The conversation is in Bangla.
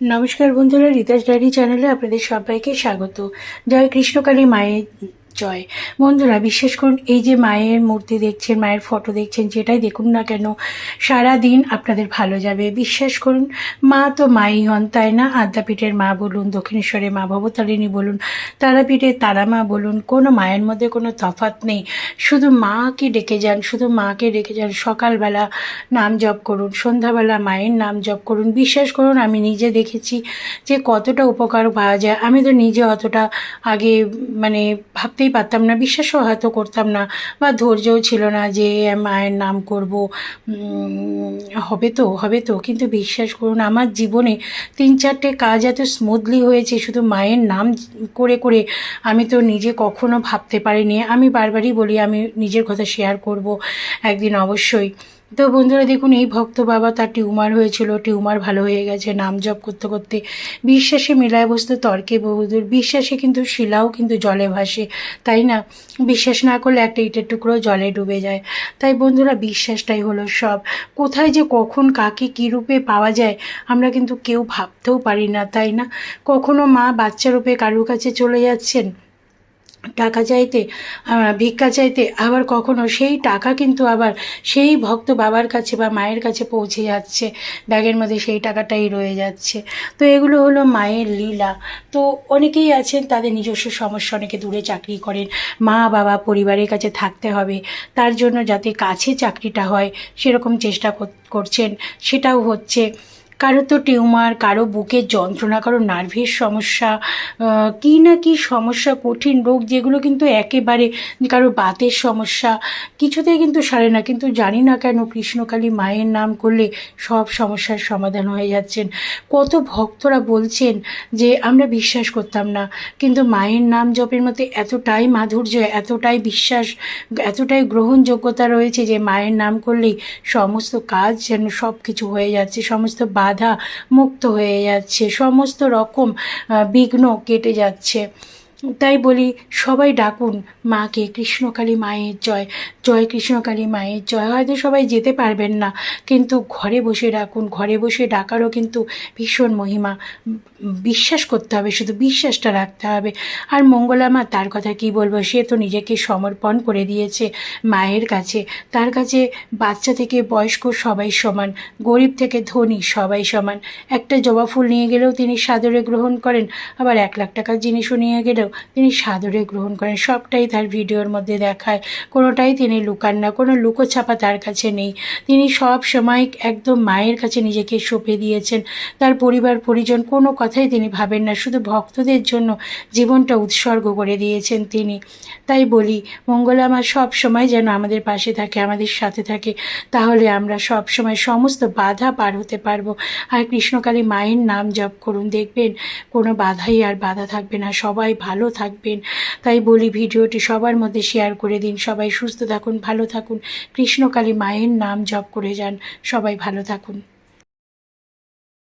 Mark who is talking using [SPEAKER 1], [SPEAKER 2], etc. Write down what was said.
[SPEAKER 1] নমস্কার বন্ধুরা রিতাস ডায়েরি চ্যানেলে আপনাদের সবাইকে স্বাগত। জয় কৃষ্ণকালী মায়ের জয়। বন্ধুরা, বিশ্বাস করুন, এই যে মায়ের মূর্তি দেখছেন, মায়ের ফটো দেখছেন, যেটাই দেখুন না কেন সারা দিন আপনাদের ভালো যাবে। বিশ্বাস করুন, মা তো মাই হন, তাই না? আদ্যাপীঠের মা বলুন দক্ষিণেশ্বরের মা ভবতারিণী বলুন তারাপীঠের তারা মা বলুন, কোনো মায়ের মধ্যে কোনো তফাৎ নেই। শুধু মাকে ডেকে যান, শুধু মাকে ডেকে যান, সকালবেলা নাম জপ করুন, সন্ধ্যাবেলা মায়ের নাম জপ করুন। বিশ্বাস করুন, আমি নিজে দেখেছি যে কতটা উপকার পাওয়া যায়। আমি তো নিজে অতটা আগে মানে ভাবতেই পারতাম না, বিশ্বাসও হয়তো করতাম না বা ধৈর্যও ছিল না যে মায়ের নাম করব। হবে তো হবে তো। কিন্তু বিশ্বাস করুন, আমার জীবনে তিন চারটে কাজ এত স্মুথলি হয়েছে, শুধু মায়ের নাম করে করে আমি তো নিজে কখনো ভাবতে পারিনি। আমি বারবারই বলি, আমি নিজের কথা শেয়ার করব একদিন অবশ্যই। তো বন্ধুরা দেখুন, এই ভক্ত বাবা তার টিউমার হয়েছিল, টিউমার ভালো হয়ে গেছে, নাম জপ করতে করতে বিশ্বাসে মেলায় বসতে তর্কে বহুদূর, বিশ্বাসে কিন্তু শিলাও কিন্তু জলে ভাসে, তাই না? বিশ্বাস না করলে একটা ইটের টুকরো জলে ডুবে যায়। তাই বন্ধুরা বিশ্বাসটাই হলো সব। কোথায় যে কখন কাকে কী রূপে পাওয়া যায়, আমরা কিন্তু কেউ ভাবতেও পারি না, তাই না? কখনো মা বাচ্চা রূপে কারুর কাছে চলে যাচ্ছেন? টাকা চাইতে ভিক্ষা চাইতে আবার কখনো সেই টাকা কিন্তু আবার সেই ভক্ত বাবার কাছে বা মায়ের কাছে পৌঁছে যাচ্ছে। ব্যাগের মধ্যে সেই টাকাটাই রয়ে যাচ্ছে। তো এগুলো হলো মায়ের লীলা। তো অনেকেই আছেন, তাদের নিজস্ব সমস্যা, অনেকে দূরে চাকরি করেন। মা, বাবা, পরিবারের কাছে থাকতে হবে। তার জন্য যাতে কাছে চাকরিটা হয়, সেরকম চেষ্টা করছেন, সেটাও হচ্ছে। কারও তো টিউমার, কারও বুকের যন্ত্রণা, কারও নার্ভের সমস্যা কী না কী সমস্যা, কঠিন রোগ যেগুলো কিন্তু একেবারে কারও বাতের সমস্যা, কিছুতেই কিন্তু সারে না। কিন্তু জানি না কেন কৃষ্ণকালী মায়ের নাম করলে সব সমস্যার সমাধান হয়ে যাচ্ছেন। কত ভক্তরা বলছেন যে, আমরা বিশ্বাস করতাম না। কিন্তু মায়ের নাম জপের মধ্যে এতটাই মাধুর্য, এতটাই বিশ্বাস, এতটাই গ্রহণযোগ্যতা রয়েছে যে, মায়ের নাম করলেই সমস্ত কাজ যেন সব কিছু হয়ে যাচ্ছে, সমস্ত বাধা মুক্ত হয়ে যাচ্ছে। সমস্ত রকম বিঘ্ন কেটে যাচ্ছে। তাই বলি, সবাই ডাকুন, মাকে, কৃষ্ণকালী মায়ের জয় জয় কৃষ্ণকালী মায়ের জয়। হয়তো সবাই যেতে পারবেন না, কিন্তু ঘরে বসে ডাকুন, ঘরে বসে ডাকারও কিন্তু ভীষণ মহিমা। বিশ্বাস করতে হবে, শুধু বিশ্বাসটা রাখতে হবে। আর মঙ্গলা মা, তার কথা কি বলব, সে তো নিজেকে সমর্পণ করে দিয়েছে মায়ের কাছে। তার কাছে বাচ্চা থেকে বয়স্ক সবাই সমান, গরিব থেকে ধনী সবাই সমান। একটা জবা ফুল নিয়ে গেলেও তিনি সাদরে গ্রহণ করেন, আবার এক লাখ টাকার জিনিসও নিয়ে গেলেও তিনি সাদরে গ্রহণ করেন। সবটাই তার ভিডিওর মধ্যে দেখায়। কোনোটাই তিনি লুকান না, কোনো লুকোছাপা তার কাছে নেই। তিনি সব সময় একদম মায়ের কাছে নিজেকে সঁপে দিয়েছেন। তার পরিবার, পরিজন কোনো কথাই তিনি ভাবেন না, শুধু ভক্তদের জন্য জীবনটা উৎসর্গ করে দিয়েছেন তিনি। তাই বলি মঙ্গলা মা সব সময় যেন আমাদের পাশে থাকে, আমাদের সাথে থাকে, তাহলে আমরা সব সময় সমস্ত বাধা পার হতে পারব। আর কৃষ্ণকালী মায়ের নাম জপ করুন, দেখবেন কোনো বাধাই আর বাধা থাকবে না, সবাই ভালো থাকবেন। তাই বলি, ভিডিওটি সবার মধ্যে শেয়ার করে দিন। সবাই সুস্থ থাকুন, ভালো থাকুন। কৃষ্ণকালী মায়ের নাম জপ করে যান। সবাই ভালো থাকুন।